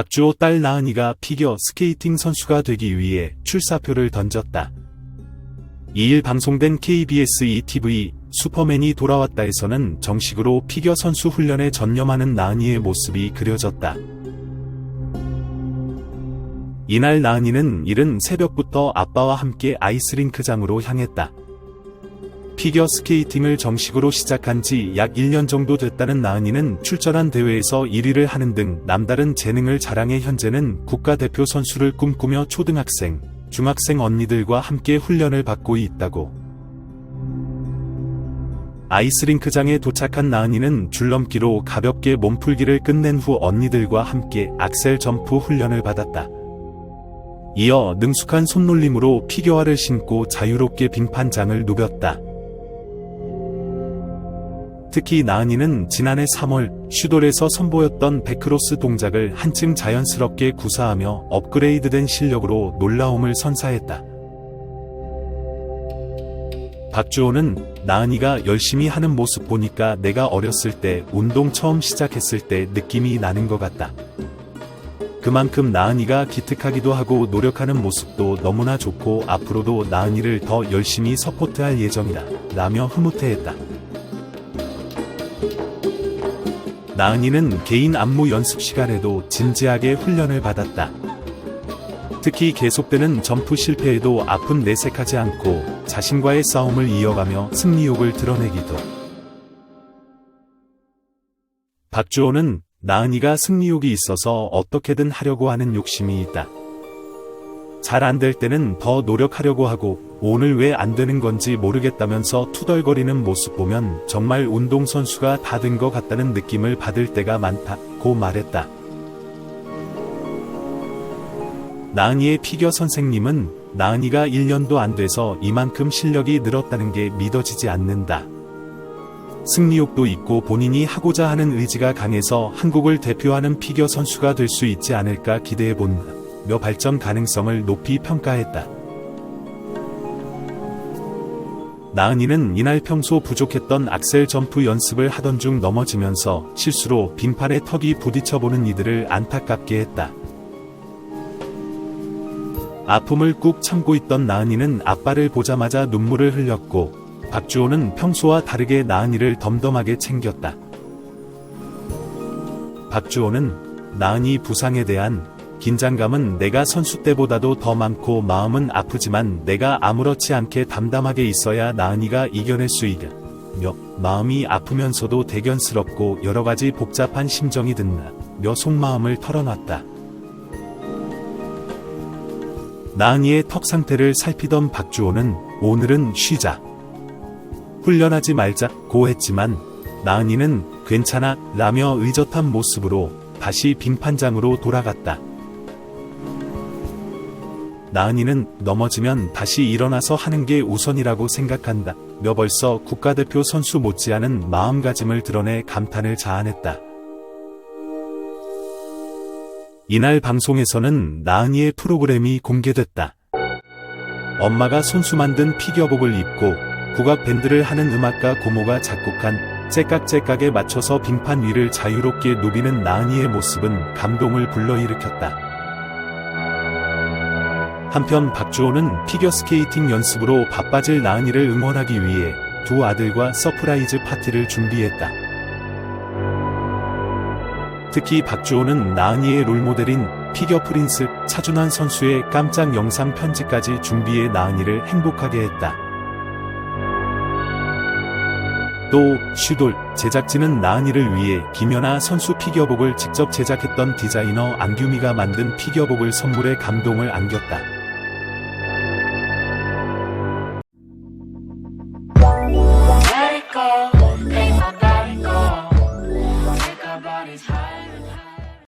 박주호 딸 나은이가 피겨 스케이팅 선수가 되기 위해 출사표를 던졌다. 2일 방송된 KBS ETV 슈퍼맨이 돌아왔다에서는 정식으로 피겨 선수 훈련에 전념하는 나은이의 모습이 그려졌다. 이날 나은이는 이른 새벽부터 아빠와 함께 아이스링크장으로 향했다. 피겨 스케이팅을 정식으로 시작한 지 약 1년 정도 됐다는 나은이는 출전한 대회에서 1위를 하는 등 남다른 재능을 자랑해 현재는 국가대표 선수를 꿈꾸며 초등학생, 중학생 언니들과 함께 훈련을 받고 있다고. 아이스링크장에 도착한 나은이는 줄넘기로 가볍게 몸풀기를 끝낸 후 언니들과 함께 악셀 점프 훈련을 받았다. 이어 능숙한 손놀림으로 피겨화를 신고 자유롭게 빙판장을 누볐다. 특히 나은이는 지난해 3월 슈돌에서 선보였던 백크로스 동작을 한층 자연스럽게 구사하며 업그레이드된 실력으로 놀라움을 선사했다. 박주호는 나은이가 열심히 하는 모습 보니까 내가 어렸을 때 운동 처음 시작했을 때 느낌이 나는 것 같다. 그만큼 나은이가 기특하기도 하고 노력하는 모습도 너무나 좋고 앞으로도 나은이를 더 열심히 서포트할 예정이다. 라며 흐뭇해했다. 나은이는 개인 안무 연습 시간에도 진지하게 훈련을 받았다. 특히 계속되는 점프 실패에도 아픈 내색하지 않고 자신과의 싸움을 이어가며 승리욕을 드러내기도. 박주호는 나은이가 승리욕이 있어서 어떻게든 하려고 하는 욕심이 있다. 잘 안 될 때는 더 노력하려고 하고 오늘 왜 안 되는 건지 모르겠다면서 투덜거리는 모습 보면 정말 운동선수가 다 된 것 같다는 느낌을 받을 때가 많다고 말했다. 나은이의 피겨 선생님은 나은이가 1년도 안 돼서 이만큼 실력이 늘었다는 게 믿어지지 않는다. 승리욕도 있고 본인이 하고자 하는 의지가 강해서 한국을 대표하는 피겨 선수가 될 수 있지 않을까 기대해 본다며 발전 가능성을 높이 평가했다. 나은이는 이날 평소 부족했던 악셀 점프 연습을 하던 중 넘어지면서 실수로 빙판에 턱이 부딪혀보는 이들을 안타깝게 했다. 아픔을 꾹 참고 있던 나은이는 아빠를 보자마자 눈물을 흘렸고 박주호는 평소와 다르게 나은이를 덤덤하게 챙겼다. 박주호는 나은이 부상에 대한 긴장감은 내가 선수 때보다도 더 많고 마음은 아프지만 내가 아무렇지 않게 담담하게 있어야 나은이가 이겨낼 수 있다. 며 마음이 아프면서도 대견스럽고 여러 가지 복잡한 심정이 든다. 며 속마음을 털어놨다. 나은이의 턱 상태를 살피던 박주호는 오늘은 쉬자. 훈련하지 말자 고 했지만 나은이는 괜찮아 라며 의젓한 모습으로 다시 빙판장으로 돌아갔다. 나은이는 넘어지면 다시 일어나서 하는 게 우선이라고 생각한다. 며 벌써 국가대표 선수 못지않은 마음가짐을 드러내 감탄을 자아냈다. 이날 방송에서는 나은이의 프로그램이 공개됐다. 엄마가 손수 만든 피겨복을 입고 국악 밴드를 하는 음악가 고모가 작곡한 째깍째깍에 맞춰서 빙판 위를 자유롭게 누비는 나은이의 모습은 감동을 불러일으켰다. 한편 박주호는 피겨스케이팅 연습으로 바빠질 나은이를 응원하기 위해 두 아들과 서프라이즈 파티를 준비했다. 특히 박주호는 나은이의 롤모델인 피겨 프린스 차준환 선수의 깜짝 영상 편지까지 준비해 나은이를 행복하게 했다. 또 슈돌 제작진은 나은이를 위해 김연아 선수 피겨복을 직접 제작했던 디자이너 안규미가 만든 피겨복을 선물해 감동을 안겼다. call.